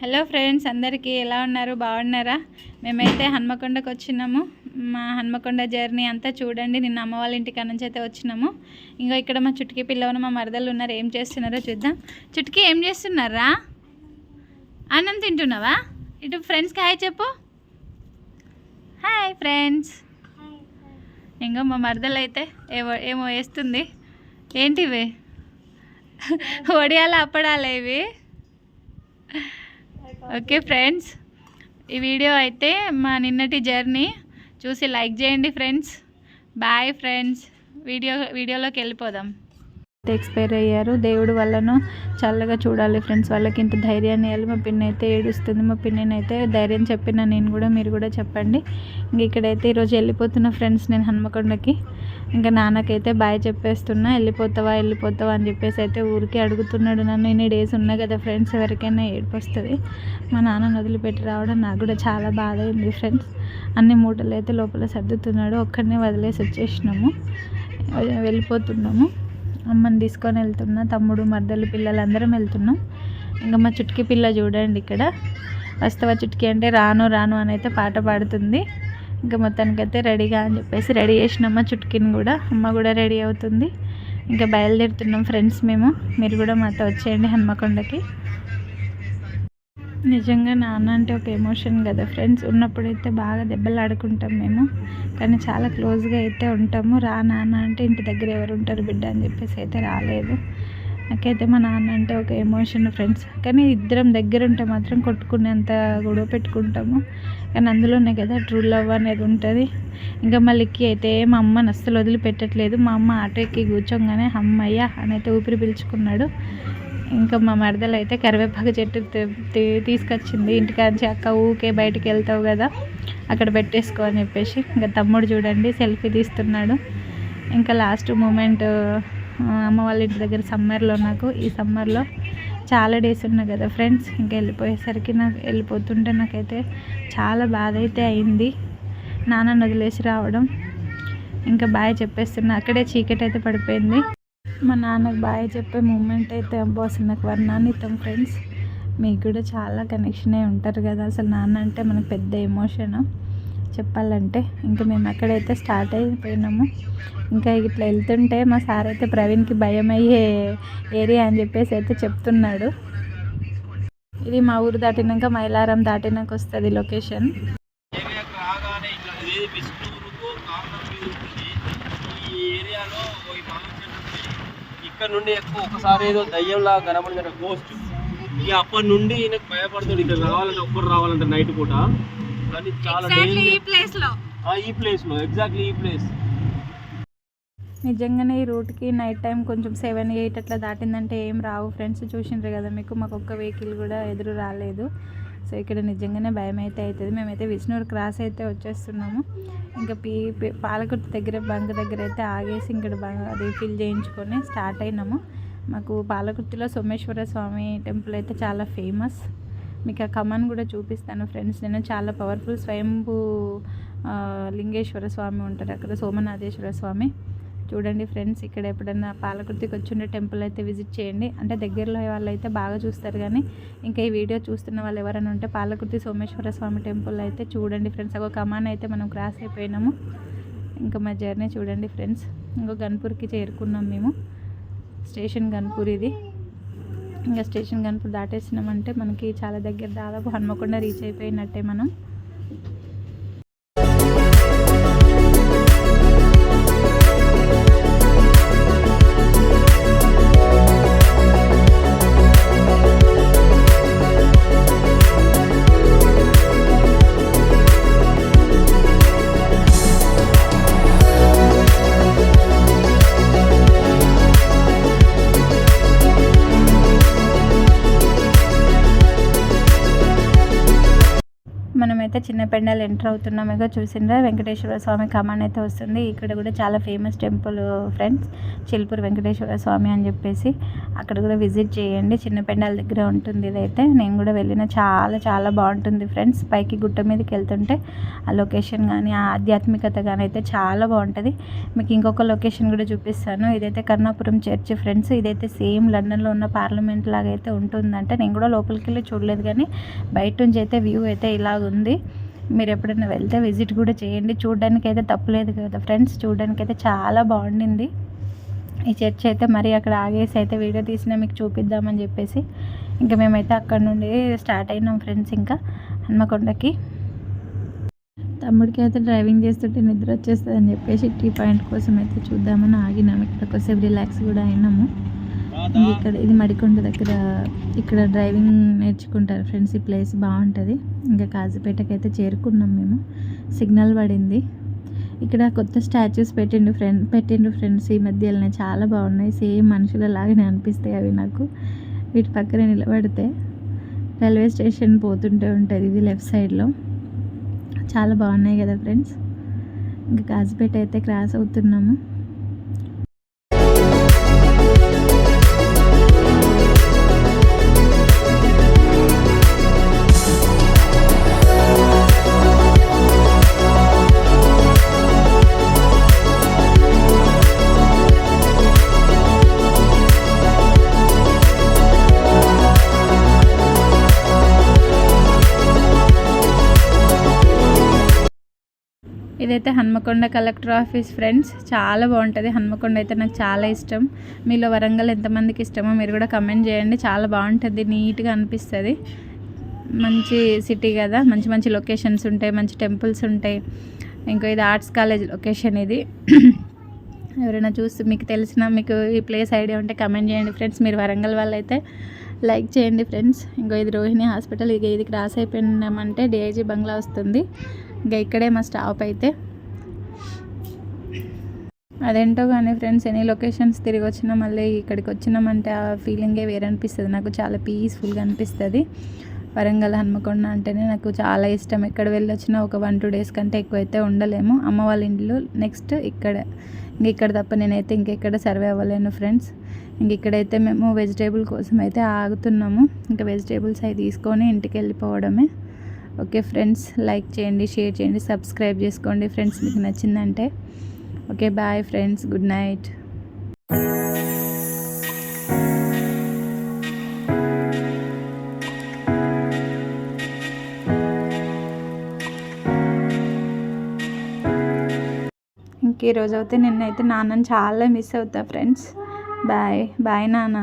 Hello friends అందరికీ ఎలా ఉన్నారు? బాగున్నారా? మేమైతే హన్మకొండకు వచ్చినాము. మా హన్మకొండ జర్నీ అంతా చూడండి. నిన్న అమ్మ వాళ్ళ ఇంటికి నుంచి అయితే వచ్చినాము. ఇంకా ఇక్కడ మా చుట్టుకి పిల్లలు మా మరదలు ఉన్నారు. ఏం చేస్తున్నారో చూద్దాం. చుట్టుకి ఏం చేస్తున్నారా? అన్నం తింటున్నావా? ఇటు ఫ్రెండ్స్కి హాయ్ చెప్పు. Hi friends. ఇంకా మా మరదలు అయితే ఏవో ఏమో వేస్తుంది. ఏంటివి? వడియాల అప్పడాలా ఇవి ఓకే ఫ్రెండ్స్ ఈ వీడియో అయితే మా నిన్నటి జర్నీ. చూసి లైక్ చేయండి ఫ్రెండ్స్. Bye friends. వీడియో వీడియోలోకి వెళ్ళిపోదాం. ఎక్స్పైర్ అయ్యారు. దేవుడు వల్లను చల్లగా చూడాలి ఫ్రెండ్స్. వాళ్ళకి ఇంత ధైర్యాన్ని ఇవ్వాలి. మా పిన్ని అయితే ఏడుస్తుంది. మా పిన్నిని అయితే ధైర్యం చెప్పిన నేను కూడా మీరు కూడా చెప్పండి. ఇంక ఇక్కడైతే ఈరోజు వెళ్ళిపోతున్న ఫ్రెండ్స్ నేను హన్మకొండకి. ఇంకా నాన్నకైతే బాయ్ చెప్పేస్తున్నా వెళ్ళిపోతావా వెళ్ళిపోతావా అని చెప్పేసి అయితే ఊరికే అడుగుతున్నాడు నన్ను. ఇన్ని డేస్ ఉన్నా కదా ఫ్రెండ్స్ ఎవరికైనా ఏడిపోస్తుంది. మా నాన్న వదిలిపెట్టి రావడం నాకు కూడా చాలా బాధ అయింది ఫ్రెండ్స్. అన్ని మూటలు అయితే లోపల సర్దుతున్నాడు. ఒక్కడనే వదిలేసి వచ్చేసినాము. వెళ్ళిపోతున్నాము. అమ్మని తీసుకొని వెళ్తున్నా. తమ్ముడు మర్దలు పిల్లలు అందరం వెళ్తున్నాం. ఇంకా మా చుట్కి పిల్ల చూడండి ఇక్కడ. వస్తవ చుట్కి అంటే రాను రాను అని అయితే పాట పాడుతుంది. ఇంకా మొత్తానికైతే రెడీగా అని చెప్పేసి రెడీ చేసినామా చుట్టుకిని కూడా. అమ్మ కూడా రెడీ అవుతుంది. ఇంకా బయలుదేరుతున్నాం ఫ్రెండ్స్ మేము. మీరు కూడా మాతో వచ్చేయండి హన్మకొండకి. నిజంగా నాన్న అంటే ఒక ఎమోషన్ కదా ఫ్రెండ్స్. ఉన్నప్పుడైతే బాగా దెబ్బలు ఆడుకుంటాం మేము. కానీ చాలా క్లోజ్గా అయితే ఉంటాము. రా నాన్న అంటే ఇంటి దగ్గర ఎవరు ఉంటారు బిడ్డ అని చెప్పేసి అయితే రాలేదు. నాకైతే మా నాన్న అంటే ఒక ఎమోషన్ ఫ్రెండ్స్ కానీ ఇద్దరం దగ్గర ఉంటే మాత్రం కొట్టుకునేంత గొడవ పెట్టుకుంటాము. కానీ అందులోనే కదా ట్రూ లవ్ అనేది ఉంటుంది. ఇంకా మళ్ళీకి అయితే మా అమ్మని అస్సలు వదిలిపెట్టట్లేదు. మా అమ్మ ఆటో ఎక్కి కూర్చోగానే అమ్మయ్య అని అయితే ఊపిరి పీల్చుకున్నాడు. ఇంకా మా మరదలు అయితే కరివేపాకు చెట్టు తీసుకొచ్చింది. ఇంటికాంచి అక్క ఊకే బయటికి వెళ్తావు కదా అక్కడ పెట్టేసుకో అని చెప్పేసి. ఇంకా తమ్ముడు చూడండి సెల్ఫీ తీస్తున్నాడు. ఇంకా లాస్ట్ మూమెంట్ అమ్మ వాళ్ళ ఇంటి దగ్గర సమ్మర్లో నాకు ఈ సమ్మర్లో చాలా డేస్ ఉన్నాయి కదా ఫ్రెండ్స్. ఇంకా వెళ్ళిపోయేసరికి నాకు వెళ్ళిపోతుంటే నాకైతే చాలా బాధ అయితే అయింది. నాన్న వదిలేసి రావడం. ఇంకా బాయ్ చెప్పేస్తున్నా. అక్కడే చీకటి అయితే పడిపోయింది. మా నాన్నకు బాయ్ చెప్పే మూమెంట్ అయితే అబ్బో నాకు వర్ణాన్నితం ఫ్రెండ్స్. మీకు కూడా చాలా కనెక్షన్ అయి ఉంటారు కదా. అసలు నాన్న అంటే మనకు పెద్ద ఎమోషన్ చెప్పాలంటే ఇంకా మేము అక్కడైతే స్టార్ట్ అయిపోయినాము. ఇంకా ఇట్లా వెళ్తుంటే మా సార్ అయితే ప్రవీణ్కి భయం అయ్యే ఏరియా అని చెప్పేసి అయితే చెప్తున్నాడు. ఇది మా ఊరు దాటినాక మైలారం దాటినాక వస్తుంది లొకేషన్. ఇక్కడ నుండి ఎక్కువ ఒకసారి ఏదో దయ్యంలా కనబడిందట గోస్ట్ ఇక అప్పటి నుండి ఈయనకు భయపడుతుంది ఇక్కడ రావాలంటే ఒక్కరు రావాలంటే నైట్ పూట. కానీ చాలా ఆ, ఈ ప్లేస్లో ఎగ్జాక్ట్లీ ఈ ప్లేస్ నిజంగానే ఈ రూట్కి నైట్ టైం కొంచెం సెవెన్ ఎయిట్ అట్లా దాటిందంటే ఏం రావు. ఫ్రెండ్స్ చూసిండ్రు కదా మీకు మాకు ఒక్క వెహికల్ కూడా ఎదురు రాలేదు. సో ఇక్కడ నిజంగానే భయం అయితే అవుతుంది. మేమైతే విష్ణూరు క్రాస్ అయితే వచ్చేస్తున్నాము. ఇంకా పీ పాలకుర్తి దగ్గర బంక్ దగ్గర అయితే ఆగేసి ఇక్కడ బంక్ అది ఫిల్ చేయించుకొని స్టార్ట్ అయినాము. మాకు పాలకుర్తిలో సోమేశ్వర స్వామి టెంపుల్ అయితే చాలా ఫేమస్ మీకు ఆ కమాన్ కూడా చూపిస్తాను ఫ్రెండ్స్. నేను చాలా పవర్ఫుల్ స్వయంభూ లింగేశ్వర స్వామి ఉంటారు అక్కడ సోమనాథేశ్వర స్వామి. చూడండి ఫ్రెండ్స్ ఇక్కడ ఎప్పుడైనా పాలకుర్తికి వచ్చిండే టెంపుల్ అయితే విజిట్ చేయండి. అంటే దగ్గరలో వాళ్ళు అయితే బాగా చూస్తారు కానీ ఇంకా ఈ వీడియో చూస్తున్న వాళ్ళు ఎవరైనా ఉంటే పాలకుర్తి సోమేశ్వర స్వామి టెంపుల్ అయితే చూడండి ఫ్రెండ్స్. ఒక కమాన్ అయితే మనం క్రాస్ అయిపోయినాము. ఇంకా మా జర్నీ చూడండి ఫ్రెండ్స్. ఇంకో గన్పూర్కి చేరుకున్నాం మేము. స్టేషన్ గన్పూర్ ఇది. ఇంకా స్టేషన్ కనుక దాటేసినామంటే మనకి చాలా దగ్గర దాదాపు హన్మకొండ రీచ్ అయిపోయినట్టే మనం. మనమైతే చిన్న పెండలు ఎంటర్ అవుతున్నాం. ఇక చూసిండ్రా వెంకటేశ్వర స్వామి కమాన్ అయితే వస్తుంది. ఇక్కడ కూడా చాలా famous temple friends Chilpur Venkateshwara Swamy అని చెప్పేసి అక్కడ కూడా విజిట్ చేయండి. చిన్న పెండాల దగ్గర ఉంటుంది ఇదైతే. నేను కూడా వెళ్ళిన చాలా చాలా బాగుంటుంది ఫ్రెండ్స్ పైకి గుట్ట మీదకి వెళ్తుంటే ఆ లొకేషన్ కానీ ఆ ఆధ్యాత్మికత కానీ అయితే చాలా బాగుంటుంది. మీకు ఇంకొక లొకేషన్ కూడా చూపిస్తాను. ఇదైతే కర్ణాపురం చర్చ్ ఫ్రెండ్స్ ఇదైతే సేమ్ లండన్లో ఉన్న పార్లమెంట్ లాగా అయితే ఉంటుందంటే. నేను కూడా లోపలికి వెళ్ళి చూడలేదు కానీ బయట నుంచి అయితే వ్యూ అయితే ఇలాగుంది. మీరు ఎప్పుడైనా వెళ్తే విజిట్ కూడా చేయండి. చూడడానికి అయితే తప్పులేదు కదా ఫ్రెండ్స్. చూడడానికి అయితే చాలా బాగుండింది. ఈ చర్చ్ అయితే మరి అక్కడ ఆగేసి అయితే వీడియో తీసిన మీకు చూపిద్దామని చెప్పేసి ఇంకా మేమైతే అక్కడ నుండి స్టార్ట్ అయినాం ఫ్రెండ్స్ ఇంకా హన్మకొండకి. తమ్ముడికి అయితే డ్రైవింగ్ చేస్తుంటే నిద్ర వచ్చేస్తుంది అని చెప్పేసి టీ పాయింట్ కోసం అయితే చూద్దామని ఆగినాము ఇక్కడ కొద్దిసేపు రిలాక్స్ కూడా అయినాము. ఇక్కడ ఇది మడికొండ దగ్గర ఇక్కడ డ్రైవింగ్ నేర్చుకుంటారు. ఫ్రెండ్స్ ఈ ప్లేస్ బాగుంటుంది. ఇంకా కాజీపేటకి అయితే చేరుకున్నాం మేము. సిగ్నల్ పడింది. ఇక్కడ కొత్త స్టాచ్యూస్ పెట్టిండు ఫ్రెండ్ పెట్టిండు ఫ్రెండ్స్ ఈ మధ్యలోనే. చాలా బాగున్నాయి. సేమ్ మనుషుల లాగానే అనిపిస్తాయి అవి నాకు. వీటి పక్కన నిలబడితే రైల్వే స్టేషన్ పోతుంటే ఉంటుంది ఇది లెఫ్ట్ సైడ్లో. చాలా బాగున్నాయి కదా ఫ్రెండ్స్. ఇంకా కాజీపేట అయితే క్రాస్ అవుతున్నాము. ఇదైతే హన్మకొండ కలెక్టర్ ఆఫీస్ ఫ్రెండ్స్. చాలా బాగుంటుంది. హన్మకొండ అయితే నాకు చాలా ఇష్టం. మీలో వరంగల్ ఎంతమందికి ఇష్టమో మీరు కూడా కమెంట్ చేయండి. చాలా బాగుంటుంది. నీట్గా అనిపిస్తుంది. మంచి సిటీ కదా. మంచి మంచి లొకేషన్స్ ఉంటాయి. మంచి టెంపుల్స్ ఉంటాయి. ఇంకో ఇది ఆర్ట్స్ కాలేజ్ లొకేషన్ ఇది. ఎవరైనా చూస్తే మీకు తెలిసిన మీకు ఈ ప్లేస్ ఐడియా ఉంటే కమెంట్ చేయండి ఫ్రెండ్స్. మీరు వరంగల్ వాళ్ళు అయితే లైక్ చేయండి ఫ్రెండ్స్. ఇంకో ఇది రోహిణి హాస్పిటల్. ఇక ఇది క్రాస్ అయిపోయినామంటే డిఐజీ బంగ్లా వస్తుంది. ఇంకా ఇక్కడే మా స్టాప్ అయితే. అదేంటో కానీ ఫ్రెండ్స్ ఎన్ని లొకేషన్స్ తిరిగి వచ్చినా మళ్ళీ ఇక్కడికి వచ్చినామంటే ఆ ఫీలింగే వేరే అనిపిస్తుంది. నాకు చాలా పీస్ఫుల్గా అనిపిస్తుంది. వరంగల్ హన్మకొండ అంటేనే నాకు చాలా ఇష్టం. ఎక్కడ వెళ్ళొచ్చినా ఒక వన్ టూ డేస్ కంటే ఎక్కువ అయితే ఉండలేము. అమ్మ వాళ్ళ ఇంట్లో నెక్స్ట్ ఇక్కడ. ఇంక ఇక్కడ తప్ప నేనైతే ఇంకెక్కడ సర్వే అవ్వలేను ఫ్రెండ్స్. ఇంక ఇక్కడైతే మేము వెజిటేబుల్ కోసం అయితే ఆగుతున్నాము. ఇంకా వెజిటేబుల్స్ అవి తీసుకొని ఇంటికి వెళ్ళిపోవడమే. ఓకే ఫ్రెండ్స్ లైక్ చేయండి షేర్ చేయండి సబ్స్క్రైబ్ చేసుకోండి ఫ్రెండ్స్ మీకు నచ్చిందంటే. Okay bye friends good night. ఇంక ఈరోజు అయితే నిన్నైతే నాన్నని చాలా మిస్ అవుతా ఫ్రెండ్స్. బాయ్ బాయ్ నాన్న